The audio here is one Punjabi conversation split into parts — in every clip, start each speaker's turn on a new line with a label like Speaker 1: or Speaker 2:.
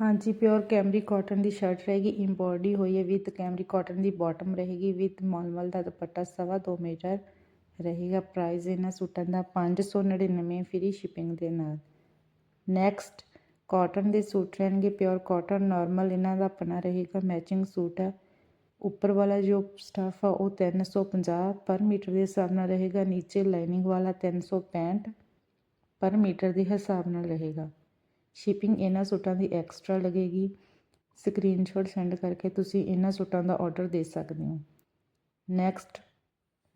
Speaker 1: ਹਾਂਜੀ ਪਿਓਰ ਕੈਮਰੀ ਕਾਟਨ ਦੀ ਸ਼ਰਟ ਰਹੇਗੀ ਇੰਬੋਰਡੀ ਹੋਈ ਹੈ ਵਿਦ ਕੈਮਰੀ ਕਾਟਨ ਦੀ ਬਾਟਮ ਰਹੇਗੀ ਵਿਦ ਮਲਮਲ ਦਾ ਦੁਪੱਟਾ ਸਵਾ ਦੋ ਮੀਟਰ ਰਹੇਗਾ ਪ੍ਰਾਈਸ ਇਹਨਾਂ ਸੂਟਾਂ ਦਾ 599 ਫ੍ਰੀ ਸ਼ਿਪਿੰਗ ਦੇ ਨਾਲ। ਨੈਕਸਟ ਕਾਟਨ ਦੇ ਸੂਟ ਰਹਿਣਗੇ ਪਿਓਰ ਕਾਟਨ ਨਾਰਮਲ ਇਹਨਾਂ ਦਾ ਆਪਣਾ ਰਹੇਗਾ ਮੈਚਿੰਗ ਸੂਟ ਹੈ। ਉੱਪਰ ਵਾਲਾ ਜੋ ਸਟਫ ਆ, ਉਹ 350 ਪਰ ਮੀਟਰ ਦੇ ਹਿਸਾਬ ਨਾਲ ਰਹੇਗਾ, ਨੀਚੇ ਲਾਈਨਿੰਗ ਵਾਲਾ 365 ਪਰ ਮੀਟਰ ਦੇ ਹਿਸਾਬ ਨਾਲ ਰਹੇਗਾ। ਸ਼ਿਪਿੰਗ ਇਹਨਾਂ ਸੂਟਾਂ ਦੀ ਐਕਸਟਰਾ ਲੱਗੇਗੀ। ਸਕਰੀਨਸ਼ਾਟ ਸੈਂਡ ਕਰਕੇ ਤੁਸੀਂ ਇਹਨਾਂ ਸੂਟਾਂ ਦਾ ਆਰਡਰ ਦੇ ਸਕਦੇ ਹੋ। ਨੈਕਸਟ,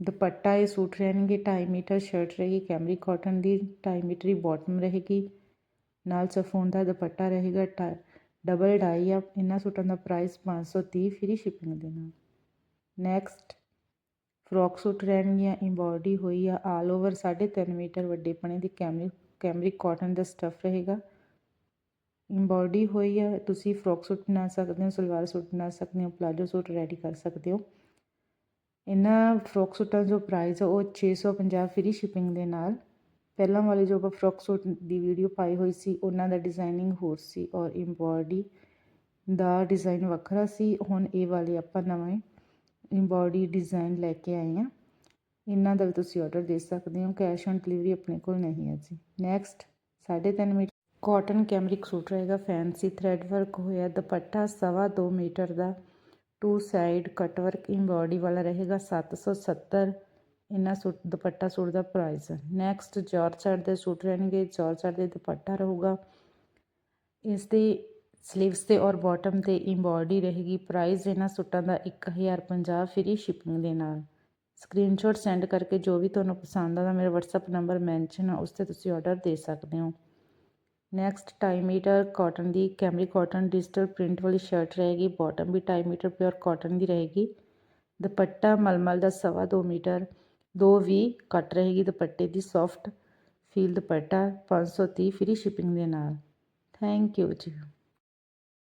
Speaker 1: ਦੁਪੱਟਾ, ਇਹ ਸੂਟ ਰਹਿਣਗੇ 2.5 ਮੀਟਰ, ਸ਼ਰਟ ਰਹੇਗੀ ਕੈਮਰੀ ਕਾਟਨ ਦੀ 2.5 ਮੀਟਰੀ ਦੀ ਬਾਟਮ ਰਹੇਗੀ। ਨਾਲ ਸਫੋਨ ਦਾ ਦੁਪੱਟਾ ਰਹੇਗਾ ਡਬਲ ਡਾਈ ਆ, ਇਹਨਾਂ ਸੂਟਾਂ ਦਾ ਪ੍ਰਾਈਸ 530 ਫ੍ਰੀ ਸ਼ਿਪਿੰਗ ਦੇ ਨਾਲ। ਨੈਕਸਟ, ਫਰੋਕ ਸੂਟ ਰਹਿਣਗੀਆਂ ਇੰਬੋਰਡੀ ਹੋਈ ਆ, ਆਲ ਓਵਰ 3.5 ਮੀਟਰ ਵੱਡੇ ਪਣੇ ਦੀ ਕੈਮਰੀ ਕੈਮਰੀ ਕਾਟਨ ਦਾ ਸਟਫ ਰਹੇਗਾ। ਇੰਬੋਰਡੀ ਹੋਈ ਆ, ਤੁਸੀਂ ਫਰੋਕ ਸੂਟ ਬਣਾ ਸਕਦੇ ਹੋ, ਸਲਵਾਰ ਸੂਟ ਬਣਾ ਸਕਦੇ ਹੋ ਪਲਾਜੋ ਸੂਟ ਰੈਡੀ ਕਰ ਸਕਦੇ ਹੋ। ਇਹਨਾਂ ਫਰੋਕ ਸੂਟਾਂ ਜੋ ਪ੍ਰਾਈਸ ਆ, ਉਹ 650 ਫ੍ਰੀ ਸ਼ਿਪਿੰਗ ਦੇ ਨਾਲ। ਪਹਿਲਾਂ ਵਾਲੇ ਜੋ ਆਪਾਂ ਫਰੋਕ ਸੂਟ ਦੀ ਵੀਡੀਓ ਪਾਈ ਹੋਈ ਸੀ, ਉਹਨਾਂ ਦਾ ਡਿਜ਼ਾਈਨਿੰਗ ਹੋਰ ਸੀ ਔਰ ਇੰਬੋਰਡੀ ਦਾ ਡਿਜ਼ਾਈਨ ਵੱਖਰਾ ਸੀ। ਹੁਣ ਇਹ ਵਾਲੇ ਆਪਾਂ ਨਵੇਂ ਇੰਬੋਰਡੀ ਡਿਜ਼ਾਈਨ ਲੈ ਕੇ ਆਏ ਆ। ਇਹਨਾਂ ਦਾ ਵੀ ਤੁਸੀਂ ਆਰਡਰ ਦੇ ਸਕਦੇ ਹੋ ਕੈਸ਼ ਔਨ ਡਿਲੀਵਰੀ ਆਪਣੇ ਕੋਲ ਨਹੀਂ ਹੈ ਜੀ। Next 3.5 metre cotton cambric suit ਰਹੇਗਾ, ਫੈਂਸੀ ਥ੍ਰੈਡ ਵਰਕ ਹੋਇਆ, ਦੁਪੱਟਾ ਸਵਾ 2 ਮੀਟਰ ਦਾ two side cut work embroidery ਵਾਲਾ ਰਹੇਗਾ 770 ਇਹਨਾਂ ਸੂਟ, ਦੁਪੱਟਾ ਸੂਟ ਦਾ ਪ੍ਰਾਈਸ ਨੈਕਸਟ ਜਾਰਜਟ ਦੇ ਸੂਟ ਰਹਿਣਗੇ ਜਾਰਜਟ ਦੇ ਦੁਪੱਟਾ ਰਹੂਗਾ। ਇਸ ਦੇ ਸਲੀਵਸ ਤੇ ਔਰ ਬਾਟਮ ਤੇ ਇੰਬੋਰਡੀ ਰਹੇਗੀ ਪ੍ਰਾਈਸ ਇਹਨਾਂ ਸੂਟਾਂ ਦਾ 1050 ਫ੍ਰੀ ਸ਼ਿਪਿੰਗ ਦੇ ਨਾਲ। ਸਕਰੀਨਸ਼ਾਟ ਸੈਂਡ ਕਰਕੇ ਜੋ ਵੀ ਤੁਹਾਨੂੰ ਪਸੰਦ ਆਦਾ ਮੇਰਾ WhatsApp ਨੰਬਰ ਮੈਂਸ਼ਨ ਆ, ਉਸ ਤੇ ਤੁਸੀਂ ਆਰਡਰ ਦੇ ਸਕਦੇ ਹੋ। ਨੈਕਸਟ 2.5 ਮੀਟਰ ਕਾਟਨ ਦੀ ਕੈਮਰੀ ਕਾਟਨ ਡਿਜੀਟਲ ਪ੍ਰਿੰਟ ਵਾਲੀ ਸ਼ਰਟ ਰਹੇਗੀ। ਬਾਟਮ ਵੀ 2.5 ਮੀਟਰ ਪਿਓਰ ਕਾਟਨ ਦੀ ਰਹੇਗੀ। ਦੁਪੱਟਾ ਮਲਮਲ ਦਾ ਸਵਾ 2 ਮੀਟਰ, ਦੋ ਵੀ ਕੱਟ ਰਹੇਗੀ ਦੁਪੱਟੇ ਦੀ soft feel dupatta 530 free shipping ਦੇ ਨਾਲ। ਥੈਂਕ ਯੂ ਜੀ